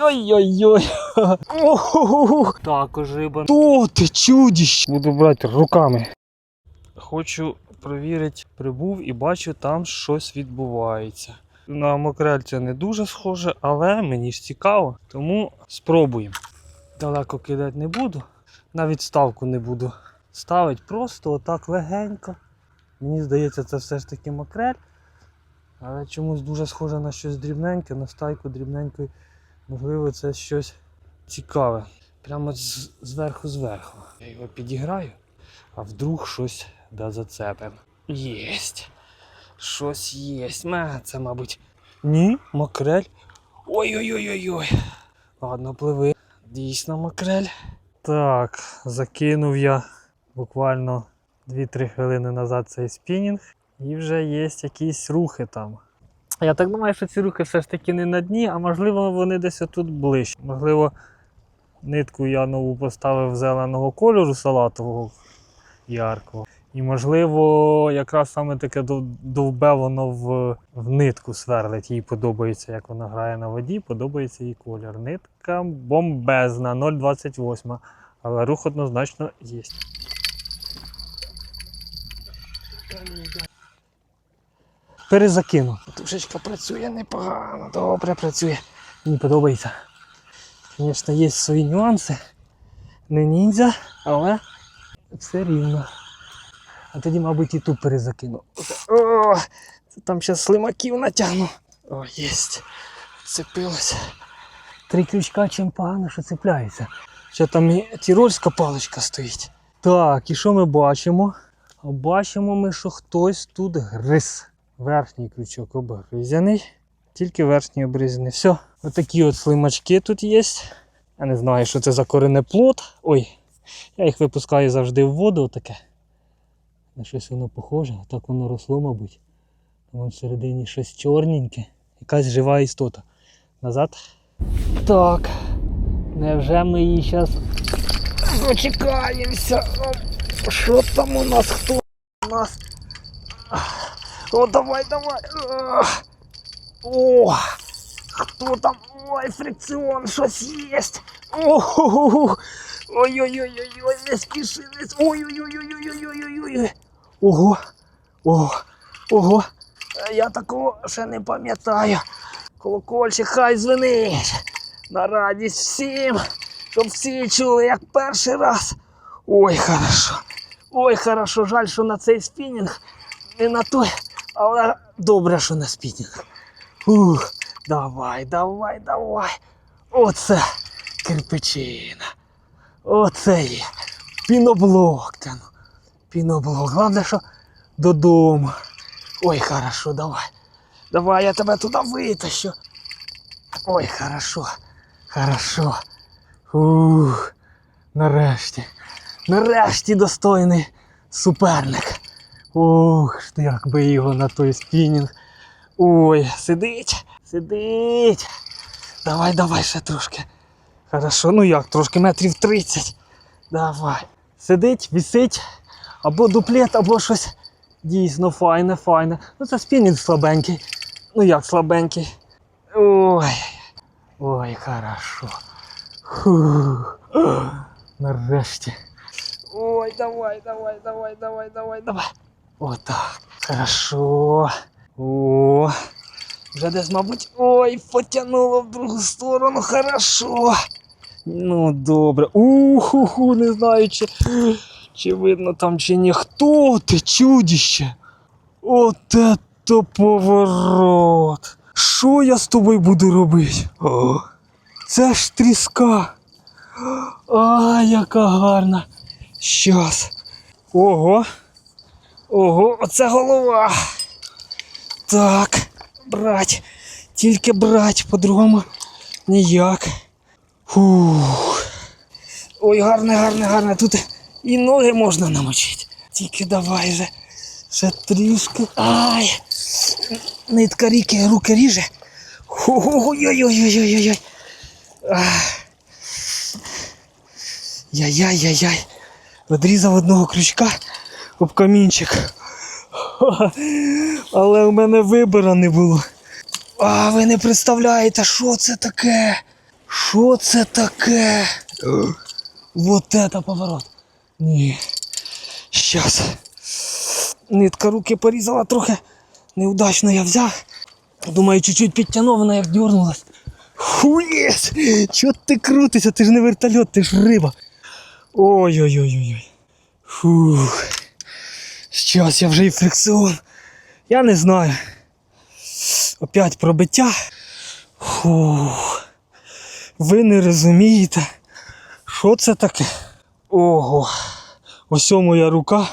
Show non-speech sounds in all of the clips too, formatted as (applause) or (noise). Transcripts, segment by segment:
Ой-ой-ой. Ого. Також риба. То ти чудіще. Буду брати руками. Хочу провірити, прибув і бачу, там щось відбувається. На макрель це не дуже схоже, але мені ж цікаво, тому спробуємо. Далеко кидати не буду, навіть ставку не буду ставити, просто отак легенько. Мені здається, це все ж таки макрель. Але чомусь дуже схоже на щось дрібненьке, на стайку дрібненької. Можливо, це щось цікаве. Прямо зверху зверху. Я його підіграю, а вдруг щось да зацепим. Єсть. Щось єсть. Ме, це, мабуть. Ні, макрель. Ой-ой-ой-ой-ой. Ладно, пливи. Дійсно макрель. Так, закинув я буквально 2-3 хвилини назад цей спінінг. І вже є якісь рухи там. Я так думаю, що ці рухи все ж таки не на дні, а можливо вони десь тут ближче. Можливо, нитку я нову поставив зеленого кольору салатового яркого. І можливо, якраз саме таке довбе воно в, в нитку сверлить. Їй подобається, як вона грає на воді, подобається їй колір. Нитка бомбезна, 0,28. Але рух однозначно є. Перезакину. Тушечка працює непогано, добре працює. Мені подобається. Звісно, є свої нюанси. Не ніндзя, але все рівно. А тоді, мабуть, і ту перезакину. О, це там ще слимаків натягну. О, єсть. Цепилося. Три крючка чим погано, що цепляється. Ще там і тірольська паличка стоїть. Так, і що ми бачимо? Бачимо ми, що хтось тут гриз. Верхній крючок обгризяний, тільки верхній обрізаний. Все. Отакі от слимачки тут є. Я не знаю, що це за коренеплод. Ой, я їх випускаю завжди в воду таке. На щось воно похоже, а так воно росло, мабуть. Там всередині щось чорненьке. Якась жива істота. Назад. Так. Невже ми її зараз дочекаємося? Що там у нас? Хто у нас? О, давай, давай. О, хто там? Ой, фрикціон, щось є. Ого. Ой-ой-ой-ой, не спішились. Ой-ой-ой-ой-ой-ой-ой-ой. Ого. Ого. Ого. Е, Я такого ще не пам'ятаю. Колокольчик хай звенить. На радість всім, щоб всі чули, як перший раз. Ой, хорошо. Ой, хорошо, жаль, що на цей спінінг не на той, але добре, що на спінінг. Ух, давай, давай, давай. Оце кирпичина. Оце є. Піноблок тяну. Піноблок. Головне, що додому. Ой, хорошо, давай. Давай, я тебе туди витащу. Ой, хорошо. Хорошо. Ух, нарешті. Нарешті достойний суперник. Ух, як би його на той спінінг. Ой, сидить, сидить. Давай, давай ще трошки. Хорошо, ну як, трошки метрів 30. Давай. Сидить, висить, або дуплет, або щось дійсно файне, файне. Ну це спінінг слабенький. Ну як слабенький. Ой. Ой, хорошо. Нарешті. Ой, давай, давай, давай, давай, давай, давай. Отак. Хорошо. О. Вже десь, мабуть, ой, потягнуло в другу сторону. Хорошо. Ну, добре. Уху, не знаю, чи, чи видно там, чи ні. Хто ти, чудіще? От это поворот. Що я з тобою буду робити? О, це ж тріска. А, яка гарна. Щас. Ого. Ого, оце голова. Так, брать. Тільки брать, по-другому ніяк. Фух. Ой, гарне, гарне, гарне. Тут і ноги можна намочити. Тільки давай же. Ще трішки. Ай! Нитка ріки, руки ріже. Ой-ой-ой-ой-ой-ой. Яй-яй-яй-яй. Одрізав одного крючка об камінчик. Але у мене вибора не було. А ви не представляєте, що це таке? Що це таке? Вот это поворот. Ні. Щас. Нитка руки порізала трохи. Неудачно я взяв. Думаю, чуть-чуть підтягнув, вона як дернулась. Хуєс! Чого ти крутишся? Ти ж не вертольот, ти ж риба. Ой-ой-ой-ой. Фух. Щас я вже і фрикціон. Я не знаю. Опять пробиття. Фух. Ви не розумієте, що це таке? Ого. Ось моя рука.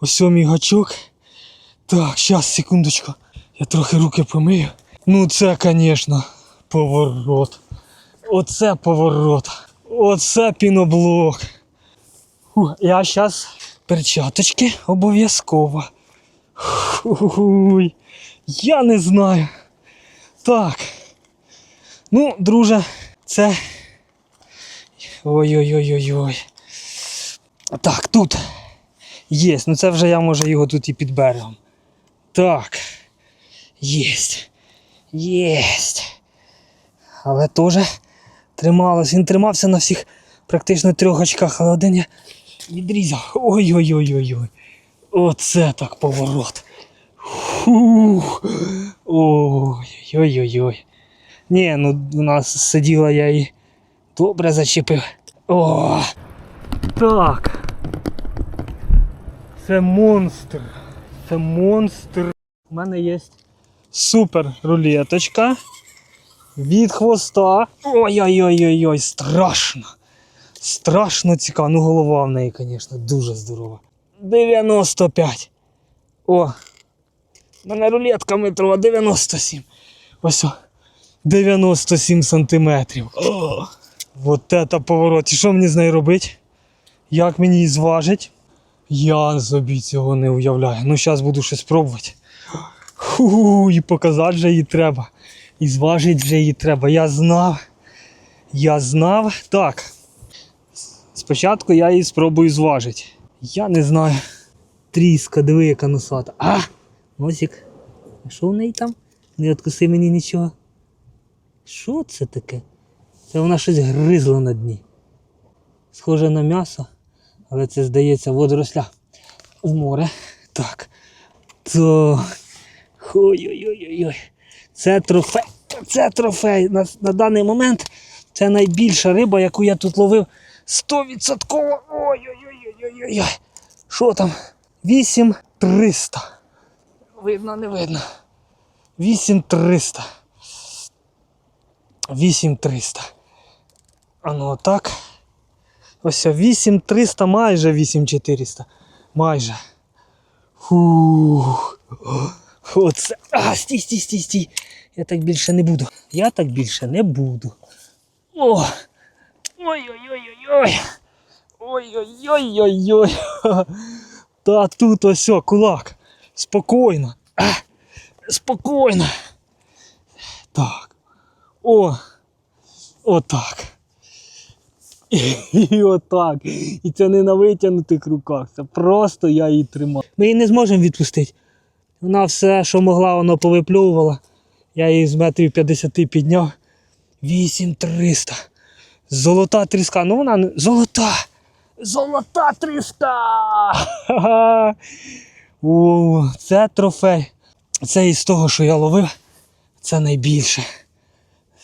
Ось мій гачок. Так, щас, секундочку. Я трохи руки помию. Ну це, звісно, поворот. Оце поворот. Оце піноблок. Фу, я зараз перчаточки обов'язково. Я не знаю. Так. Ну, друже, це. Ой-ой-ой-ой-ой. Так, тут. Є. Ну це вже я може його тут і під берегом. Так. Єсть. Єсть. Але теж трималось. Він тримався на всіх практично трьох очках, але один я відрізав. Ой-ой-ой-ой-ой. Оце так поворот. Ой-ой-ой-ой. Ні, ну у нас сиділа я і добре зачепив. О! Так. Це монстр. Це монстр. У мене є супер рулеточка. Від хвоста. Ой-ой-ой-ой-ой, страшно. Страшно цікаво. Ну голова в неї, звісно, дуже здорова. 95. О. У мене рулетка метрова 97. Ось. О. 97 сантиметрів. О, вот это поворот. І що мені з нею робити? Як мені її зважить? Я собі цього не уявляю. Ну, зараз буду щось пробувати. Ху, і показати вже її треба. І зважити вже її треба. Я знав. Я знав. Так. Спочатку я її спробую зважити. Я не знаю. Тріска, диви, яка носата. А! Носик. А що в неї там? Не відкуси мені нічого. Що це таке? Це вона щось гризла на дні. Схоже на м'ясо, але це здається водоросля у море. Так. То. Ой-ой-ой-ой. Це трофей. Це трофей. На, на даний момент це найбільша риба, яку я тут ловив 100%. Ой-ой-ой-ой-ой-ой. Що там? 8300. Видно, не видно. 8300. 8300. А ну отак. Ось 8300, майже 8400. Майже. Фух. Оце. А, стій, стій, стій, стій. Я так більше не буду. Я так більше не буду. О! Ой-ой-ой-ой-ой. Ой-ой-ой-ой-ой. Та тут ось кулак. Спокійно. Спокійно. Так. О! Отак. І, і отак. І це не на витягнутих руках. Це просто я її тримав. Ми її не зможемо відпустити. Вона все, що могла, вона повипльовувала. Я її з метрів 50 підняв. 8300. Золота тріска. Ну вона. Золота! Золота тріска! (laughs) О, це трофей. Це із того, що я ловив, це найбільше.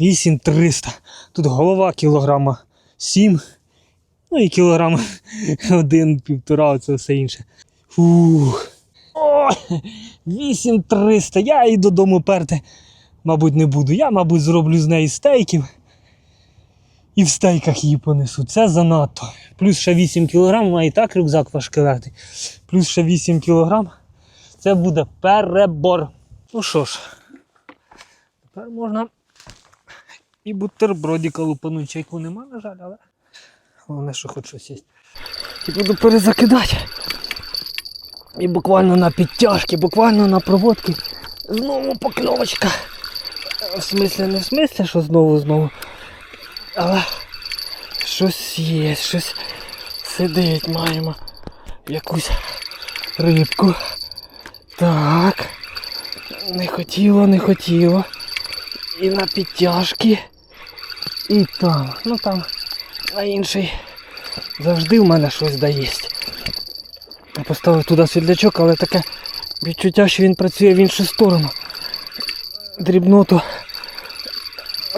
8300. Тут голова кілограма 7. Ну і кілограм (laughs) один, півтора, це все інше. Фух. О, 8300. Я її додому перти, мабуть, не буду. Я, мабуть, зроблю з неї стейків. І в стейках її понесу. Це занадто. Плюс ще 8 кілограм, а і так рюкзак важкий. Плюс ще 8 кілограм. Це буде перебор. Ну що ж, тепер можна і бутербродіка лупануть. Чайку нема, на жаль, але головне, що хоч щось є. І буду перезакидати. І буквально на підтяжки, буквально на проводки. Знову покльовочка. В смислі, не в смислі, що знову знову. Але щось є, щось сидить, маємо якусь рибку. Так. Не хотіло, не хотіло. І на підтяжки. І там, ну там, а інший завжди в мене щось даєсть. Поставив туди світлячок, але таке відчуття, що він працює в іншу сторону. Дрібноту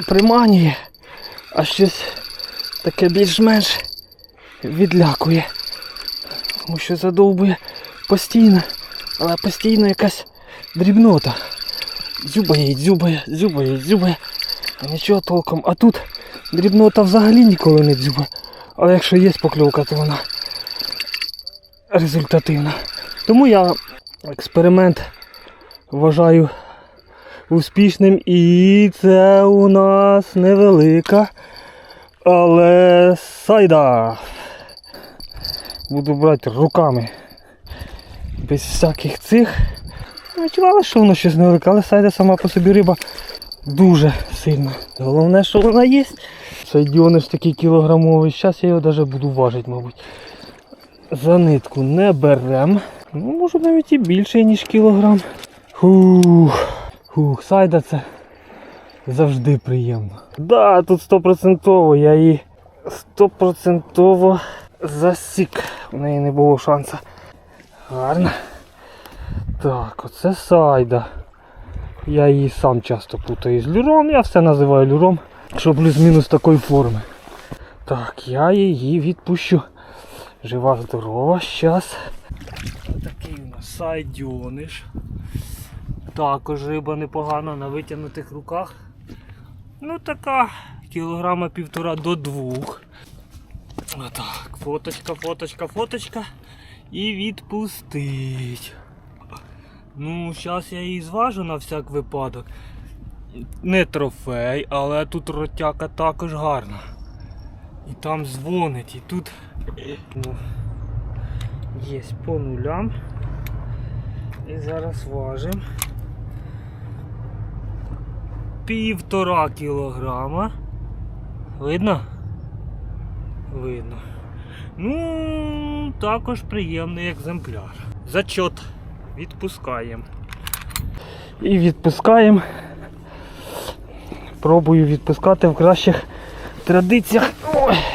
приманює, а щось таке більш-менш відлякує. Тому що задовбує постійно, але постійно якась дрібнота. Дзюбає, дзюбає, дзюбає, дзюбає. Нічого толком. А тут дрібнота взагалі ніколи не дзюбає. Але якщо є покльовка, то вона результативна. Тому я експеримент вважаю успішним. І це у нас невелика, але сайда. Буду брати руками. Без всяких цих. Відчувала, що воно щось невелике, але сайда сама по собі риба дуже сильна. Головне, що вона є. Сайдіониш такий кілограмовий. Зараз я його навіть буду важити, мабуть. За нитку не берем. Ну, може навіть і більше, ніж кілограм. Фух. Фух, сайда це завжди приємно. Да, тут стопроцентово, я її стопроцентово засік. У неї не було шансу. Гарно. Так, оце сайда. Я її сам часто путаю з люром, я все називаю люром, що плюс-мінус такої форми. Так, я її відпущу. Жива, здорова, щас. Такий у нас сайдьониш. Також риба непогана на витягнутих руках. Ну така, кілограма півтора до двох. Отак, фоточка, фоточка, фоточка. І відпустить. Ну, зараз я її зважу на всяк випадок. Не трофей, але тут ротяка також гарна. І там дзвонить, і тут ну, є по нулям. І зараз важимо. Півтора кілограма. Видно? Видно. Ну, також приємний екземпляр. Зачот. Відпускаємо. І відпускаємо. Пробую відпускати в кращих традиціях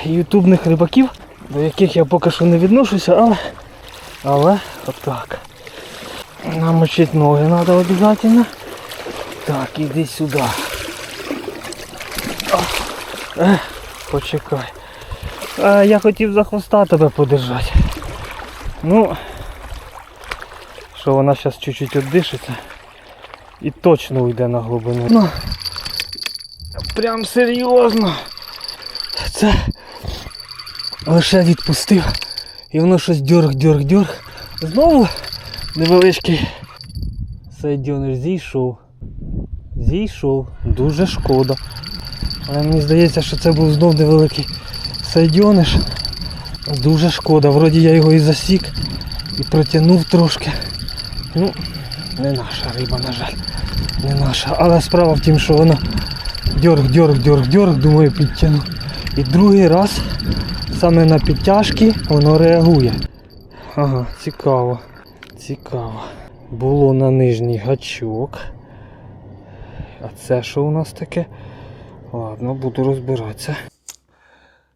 ютубних рибаків, до яких я поки що не відношуся, але але отак. Намочити ноги треба обов'язково. Так, іди сюди. Почекай. Я хотів за хвоста тебе подержати. Ну, що вона зараз чуть-чуть віддишиться і точно уйде на глибину. Ну, прям серйозно. Це лише відпустив. І воно щось дьорг, дьорг, дьорг. Знову невеличкий сайдіонер зійшов. Зійшов. Дуже шкода. Але мені здається, що це був знов невеликий сайдіониш. Дуже шкода. Вроді я його і засік, і протягнув трошки. Ну, не наша риба, на жаль. Не наша. Але справа в тім, що воно дьорг, дьорг, дьорг, дьорг, думаю, підтягну. І другий раз саме на підтяжки воно реагує. Ага, цікаво. Цікаво. Було на нижній гачок. А це що у нас таке? Ладно, буду розбиратися.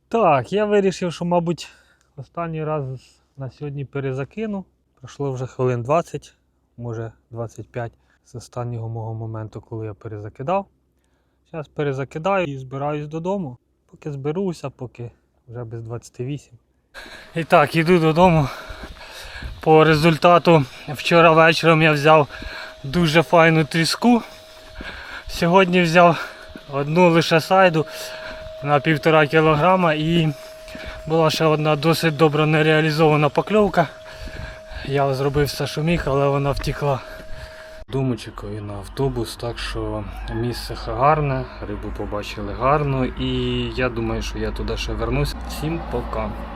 Так, я вирішив, що, мабуть, останній раз на сьогодні перезакину. Пройшло вже хвилин 20, може 25 з останнього мого моменту, коли я перезакидав. Зараз перезакидаю і збираюсь додому. Поки зберуся, поки вже без 28. І так, іду додому. По результату вчора вечором я взяв дуже файну тріску. Сьогодні взяв одну лише сайду на півтора кілограма і була ще одна досить добре нереалізована покльовка. Я зробив все, що міг, але вона втекла. і на автобус, так що місце гарне, рибу побачили гарно і я думаю, що я туди ще вернусь. Всім пока.